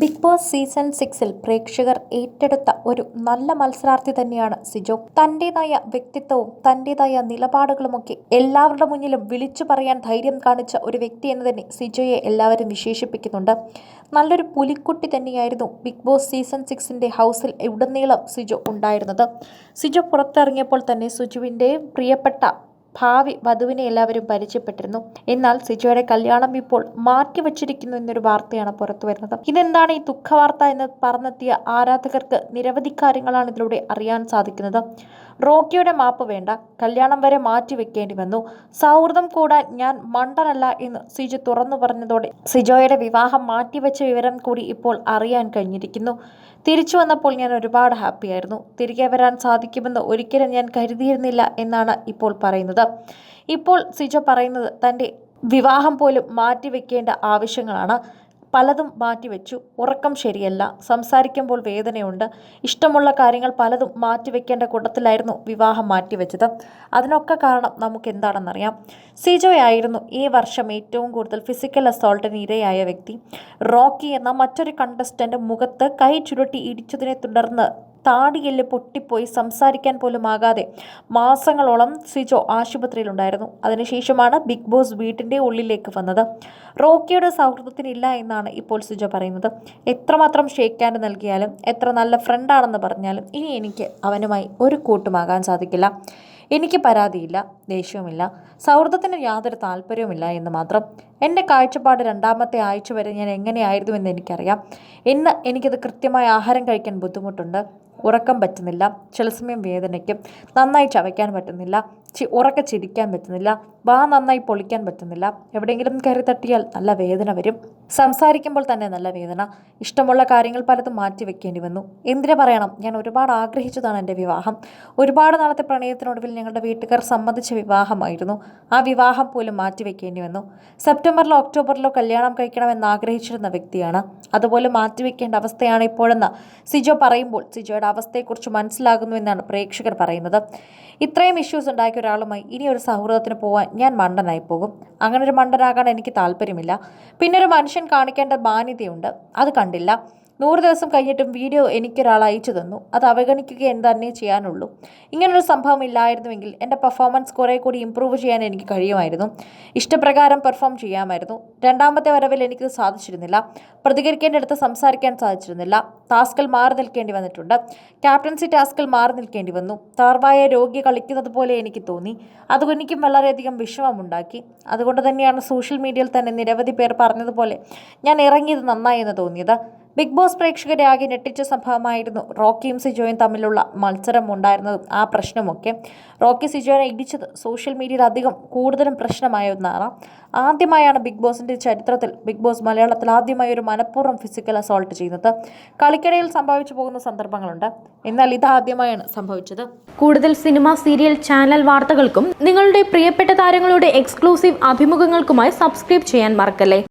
Big boss season സിക്സിൽ പ്രേക്ഷകർ ഏറ്റെടുത്ത ഒരു നല്ല മത്സരാർത്ഥി തന്നെയാണ് സിജോ. തന്റെതായ വ്യക്തിത്വവും തന്റെതായ നിലപാടുകളുമൊക്കെ എല്ലാവരുടെ മുന്നിലും വിളിച്ചു പറയാൻ ധൈര്യം കാണിച്ച ഒരു വ്യക്തി എന്ന് തന്നെ സിജോയെ എല്ലാവരും വിശേഷിപ്പിക്കുന്നുണ്ട്. നല്ലൊരു പുലിക്കുട്ടി തന്നെയായിരുന്നു ബിഗ് ബോസ് സീസൺ സിക്സിന്റെ ഹൗസിൽ ഉടനീളം സിജോ ഉണ്ടായിരുന്നത്. സിജോ പുറത്തിറങ്ങിയപ്പോൾ തന്നെ സുജുവിന്റെ പ്രിയപ്പെട്ട ഭാവി വധുവിനെ എല്ലാവരും പരിചയപ്പെട്ടിരുന്നു. എന്നാൽ സിജോയുടെ കല്യാണം ഇപ്പോൾ മാറ്റിവെച്ചിരിക്കുന്നു എന്നൊരു വാർത്തയാണ് പുറത്തു വരുന്നത് ഇതെന്താണ് ഈ ദുഃഖവാർത്ത എന്ന് പറഞ്ഞെത്തിയ ആരാധകർക്ക് നിരവധി കാര്യങ്ങളാണ് ഇതിലൂടെ അറിയാൻ സാധിക്കുന്നത്. റോക്കിയുടെ മാപ്പ് വേണ്ട. കല്യാണം വരെ മാറ്റി വെക്കേണ്ടി വന്നു. സൗഹൃദം കൂടാൻ ഞാൻ മണ്ടനല്ല എന്ന് സിജു തുറന്നു പറഞ്ഞതോടെ സിജോയുടെ വിവാഹം മാറ്റിവെച്ച വിവരം കൂടി ഇപ്പോൾ അറിയാൻ കഴിഞ്ഞിരിക്കുന്നു. തിരിച്ചു വന്നപ്പോൾ ഞാൻ ഒരുപാട് ഹാപ്പിയായിരുന്നു തിരികെ വരാൻ സാധിക്കുമെന്ന് ഒരിക്കലും ഞാൻ കരുതിയിരുന്നില്ല എന്നാണ് ഇപ്പോൾ പറയുന്നത്. ഇപ്പോൾ സിജോ പറയുന്നത് തന്റെ വിവാഹം പോലും മാറ്റിവെക്കേണ്ട ആവശ്യങ്ങളാണ്. പലതും മാറ്റിവെച്ചു ഉറക്കം ശരിയല്ല. സംസാരിക്കുമ്പോൾ വേദനയുണ്ട്. ഇഷ്ടമുള്ള കാര്യങ്ങൾ പലതും മാറ്റിവെക്കേണ്ട കൂട്ടത്തിലായിരുന്നു വിവാഹം മാറ്റിവെച്ചത് അതിനൊക്കെ കാരണം നമുക്ക് എന്താണെന്നറിയാം സിജോയായിരുന്നു ഈ വർഷം ഏറ്റവും കൂടുതൽ ഫിസിക്കൽ അസോൾട്ടിന് ഇരയായ വ്യക്തി. റോക്കി എന്ന മറ്റൊരു കണ്ടസ്റ്റന്റ് മുഖത്ത് കൈ ചുരുട്ടി ഇടിച്ചതിനെ തുടർന്ന് താടിയെല്ല് പൊട്ടിപ്പോയി സംസാരിക്കാൻ പോലും ആകാതെ മാസങ്ങളോളം സിജോ ആശുപത്രിയിലുണ്ടായിരുന്നു. അതിനുശേഷമാണ് ബിഗ് ബോസ് വീട്ടിന്റെ ഉള്ളിലേക്ക് വന്നത്. റോക്കിയുടെ സൗഹൃദത്തിനില്ല എന്നാണ് ഇപ്പോൾ സിജോ പറയുന്നത്. എത്രമാത്രം ഷേക്ക് ഹാൻഡ് നൽകിയാലും എത്ര നല്ല ഫ്രണ്ടാണെന്ന് പറഞ്ഞാലും ഇനി എനിക്ക് അവനുമായി ഒരു കൂട്ടുമാകാൻ സാധിക്കില്ല. എനിക്ക് പരാതിയില്ല ദേഷ്യവുമില്ല. സൗഹൃദത്തിന് യാതൊരു താല്പര്യവുമില്ല എന്ന് മാത്രം. എന്റെ കാഴ്ചപ്പാട് രണ്ടാമത്തെ ആഴ്ച വരെ ഞാൻ എങ്ങനെയായിരുന്നുവെന്ന് എനിക്കറിയാം. ഇന്ന് എനിക്കത് കൃത്യമായി ആഹാരം കഴിക്കാൻ ബുദ്ധിമുട്ടുണ്ട്. ഉറക്കം പറ്റുന്നില്ല ചില സമയം വേദനയ്ക്കും നന്നായി ചവയ്ക്കാൻ പറ്റുന്നില്ല ഉറക്കെ ചിരിക്കാൻ പറ്റുന്നില്ല വാ നന്നായി പൊളിക്കാൻ പറ്റുന്നില്ല എവിടെയെങ്കിലും കയറി തട്ടിയാൽ നല്ല വേദന വരും. സംസാരിക്കുമ്പോൾ തന്നെ നല്ല വേദന. ഇഷ്ടമുള്ള കാര്യങ്ങൾ പലതും മാറ്റി വെക്കേണ്ടി വന്നു. എന്തിനു പറയണം? ഞാൻ ഒരുപാട് ആഗ്രഹിച്ചതാണ് എന്റെ വിവാഹം. ഒരുപാട് നാളത്തെ പ്രണയത്തിനൊടുവിൽ ഞങ്ങളുടെ വീട്ടുകാർ സമ്മതിച്ച വിവാഹമായിരുന്നു. ആ വിവാഹം പോലും മാറ്റി വെക്കേണ്ടി വന്നു. സെപ്റ്റംബറിലോ ഒക്ടോബറിലോ കല്യാണം കഴിക്കണമെന്ന് ആഗ്രഹിച്ചിരുന്ന വ്യക്തിയാണ്. അതുപോലെ മാറ്റി വെക്കേണ്ട അവസ്ഥയാണ് ഇപ്പോഴെന്ന് സിജോ പറയുമ്പോൾ സിജോയുടെ അവസ്ഥയെക്കുറിച്ച് മനസ്സിലാകുന്നുവെന്നാണ് പ്രേക്ഷകർ പറയുന്നത്. ഇത്രയും ഇഷ്യൂസ് ഉണ്ടാക്കിയ ഒരാളുമായി ഇനി ഒരു സൗഹൃദത്തിന് പോകാൻ ഞാൻ മണ്ടനായി പോകും. അങ്ങനെ ഒരു മണ്ടനാകാൻ എനിക്ക് താല്പര്യമില്ല. പിന്നെ ഒരു മനുഷ്യൻ കാണിക്കേണ്ട മാന്യതയുണ്ട്. അത് കണ്ടില്ല. നൂറ് ദിവസം കഴിഞ്ഞിട്ടും വീഡിയോ എനിക്കൊരാൾ അയച്ചു തന്നു. അത് അവഗണിക്കുക തന്നെ ചെയ്യാനുള്ളൂ. ഇങ്ങനൊരു സംഭവം ഇല്ലായിരുന്നുവെങ്കിൽ എന്റെ പെർഫോമൻസ് കുറേ കൂടി ഇമ്പ്രൂവ് ചെയ്യാൻ എനിക്ക് കഴിയുമായിരുന്നു. ഇഷ്ടപ്രകാരം പെർഫോം ചെയ്യാമായിരുന്നു. രണ്ടാമത്തെ വരവിൽ എനിക്ക് സാധിച്ചിരുന്നില്ല. പ്രതികരിക്കേണ്ടടുത്ത് സംസാരിക്കാൻ സാധിച്ചിരുന്നില്ല. ടാസ്കിൽ മാറി നിൽക്കേണ്ടി വന്നിട്ടുണ്ട്. ക്യാപ്റ്റൻസി ടാസ്കിൽ മാറി നിൽക്കേണ്ടി വന്നു. താർവായ രോഗി കളിക്കുന്നത് പോലെ എനിക്ക് തോന്നി. അത് എനിക്കും വളരെയധികം വിഷമമുണ്ടാക്കി. അതുകൊണ്ട് തന്നെയാണ് സോഷ്യൽ മീഡിയയിൽ തന്നെ നിരവധി പേർ പറഞ്ഞതുപോലെ ഞാൻ ഇറങ്ങിയത് നന്നായി എന്ന് തോന്നിയത്. ബിഗ് ബോസ് പ്രേക്ഷകരെ ആകെ ഞെട്ടിച്ച സംഭവമായിരുന്നു. റോക്കിയും സിജോയും തമ്മിലുള്ള മത്സരം ഉണ്ടായിരുന്നതും ആ പ്രശ്നമൊക്കെ റോക്കി സിജോനെ ഇടിച്ചത് സോഷ്യൽ മീഡിയയിൽ അധികം കൂടുതലും പ്രശ്നമായ ഒന്നാണ്. ആദ്യമായാണ് ബിഗ് ബോസിന്റെ ചരിത്രത്തിൽ ബിഗ് ബോസ് മലയാളത്തിൽ ആദ്യമായി ഒരു മനഃപൂർവം ഫിസിക്കൽ അസോൾട്ട് ചെയ്യുന്നത്. കളിക്കിടയിൽ സംഭവിച്ചു പോകുന്ന സന്ദർഭങ്ങളുണ്ട്. എന്നാൽ ഇതാദ്യമായാണ് സംഭവിച്ചത്. കൂടുതൽ സിനിമ സീരിയൽ ചാനൽ വാർത്തകൾക്കും നിങ്ങളുടെ പ്രിയപ്പെട്ട താരങ്ങളുടെ എക്സ്ക്ലൂസീവ് അഭിമുഖങ്ങൾക്കുമായി സബ്സ്ക്രൈബ് ചെയ്യാൻ മറക്കല്ലേ?